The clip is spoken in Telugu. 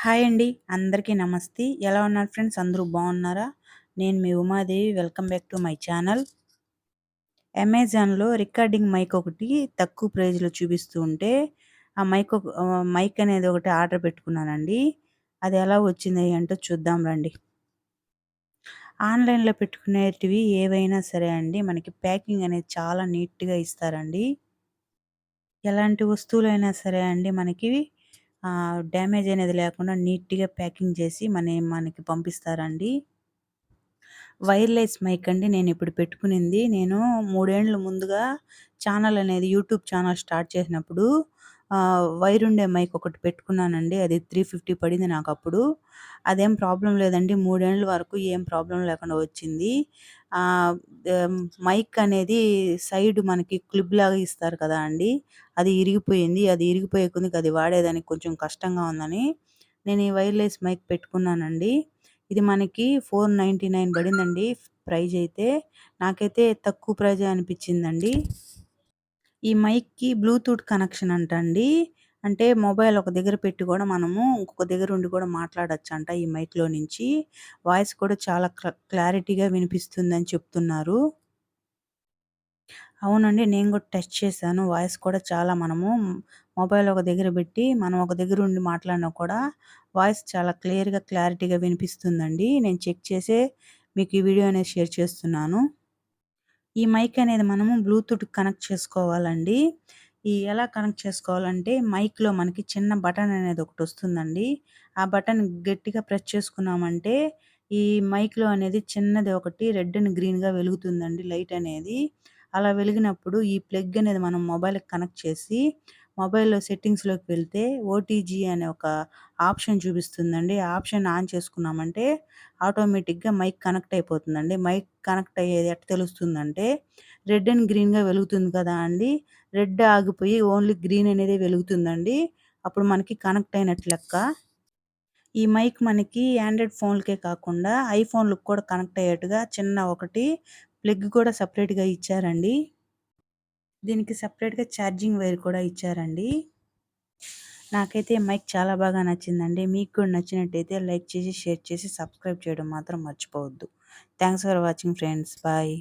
హాయ్ అండి. అందరికీ నమస్తే. ఎలా ఉన్నారు ఫ్రెండ్స్? అందరూ బాగున్నారా? నేను మీ Umadevi. Welcome back to my channel. అమెజాన్లో రికార్డింగ్ మైక్ ఒకటి తక్కువ ప్రైజ్లో చూపిస్తూ ఉంటే ఆ మైక్ మైక్ అనేది ఒకటి ఆర్డర్ పెట్టుకున్నానండి. అది ఎలా వచ్చింది అంటే చూద్దాం రండి. ఆన్లైన్లో పెట్టుకునేటివి ఏవైనా సరే అండి మనకి ప్యాకింగ్ అనేది చాలా నీట్గా ఇస్తారండి. ఎలాంటి వస్తువులైనా సరే అండి మనకి డ్యామేజ్ అనేది లేకుండా నీట్గా ప్యాకింగ్ చేసి మన మనకి పంపిస్తారండి. వైర్లెస్ మైక్ అండి నేను ఇప్పుడు పెట్టుకునింది. నేను మూడేండ్ల ముందుగా ఛానల్ అనేది యూట్యూబ్ ఛానల్ స్టార్ట్ చేసినప్పుడు వైర్ ఉండే మైక్ ఒకటి పెట్టుకున్నానండి. అది త్రీ ఫిఫ్టీ పడింది నాకు అప్పుడు అదేం ప్రాబ్లం లేదండి. మూడేళ్ళ వరకు ఏం ప్రాబ్లం లేకుండా వచ్చింది. మైక్ అనేది సైడ్ మనకి క్లిప్ లాగా ఇస్తారు కదా అండి. అది ఇరిగిపోయింది. అది ఇరిగిపోయే కొద్దికి అది వాడేదానికి కొంచెం కష్టంగా ఉందని నేను ఈ వైర్లెస్ మైక్ పెట్టుకున్నానండి. ఇది మనకి ఫోర్ నైంటీ నైన్ పడిందండి ప్రైజ్ అయితే. నాకైతే తక్కువ ప్రైజే అనిపించిందండి. ఈ మైక్కి బ్లూటూత్ కనెక్షన్ అంట అండి అంటే మొబైల్ ఒక దగ్గర పెట్టి కూడా మనము ఇంకొక దగ్గర ఉండి కూడా మాట్లాడచ్చు అంట ఈ మైక్లో నుంచి. వాయిస్ కూడా చాలా క్లారిటీగా వినిపిస్తుందని చెప్తున్నారు. అవునండి నేను కూడా టెస్ట్ చేశాను. వాయిస్ కూడా చాలా మనము మొబైల్ ఒక దగ్గర పెట్టి మనం ఒక దగ్గర ఉండి మాట్లాడినా కూడా వాయిస్ చాలా క్లియర్గా క్లారిటీగా వినిపిస్తుందండి. నేను చెక్ చేసే మీకు ఈ వీడియో అనేది షేర్ చేస్తున్నాను. ఈ మైక్ అనేది మనము బ్లూటూత్ కనెక్ట్ చేసుకోవాలండి. ఈ ఎలా కనెక్ట్ చేసుకోవాలంటే మైక్లో మనకి చిన్న బటన్ అనేది ఒకటి వస్తుందండి. ఆ బటన్ గట్టిగా ప్రెస్ చేసుకున్నామంటే ఈ మైక్లో అనేది చిన్నది ఒకటి రెడ్ అండ్ గ్రీన్గా వెలుగుతుందండి లైట్ అనేది. అలా వెలిగినప్పుడు ఈ ప్లగ్ అనేది మనం మొబైల్కి కనెక్ట్ చేసి మొబైల్లో సెట్టింగ్స్లోకి వెళ్తే ఓటీజీ అనే ఒక ఆప్షన్ చూపిస్తుందండి. ఆ ఆప్షన్ ఆన్ చేసుకున్నామంటే ఆటోమేటిక్గా మైక్ కనెక్ట్ అయిపోతుందండి. మైక్ కనెక్ట్ అయ్యేది ఎట్ట తెలుస్తుందంటే రెడ్ అండ్ గ్రీన్గా వెలుగుతుంది కదా అండి. రెడ్ ఆగిపోయి ఓన్లీ గ్రీన్ అనేది వెలుగుతుందండి. అప్పుడు మనకి కనెక్ట్ అయినట్లు లెక్క. ఈ మైక్ మనకి యాండ్రాయిడ్ ఫోన్లకే కాకుండా ఐఫోన్లకు కూడా కనెక్ట్ అయ్యేట్టుగా చిన్న ఒకటి ప్లగ్ కూడా సపరేట్గా ఇచ్చారండి. దీనికి సపరేట్గా ఛార్జింగ్ వైర్ కూడా ఇచ్చారండి. నాకైతే మైక్ చాలా బాగా నచ్చిందండి. మీకు కూడా నచ్చినట్టయితే లైక్ చేసి షేర్ చేసి సబ్స్క్రైబ్ చేయడం మాత్రం మర్చిపోవద్దు. Thanks for watching friends. Bye.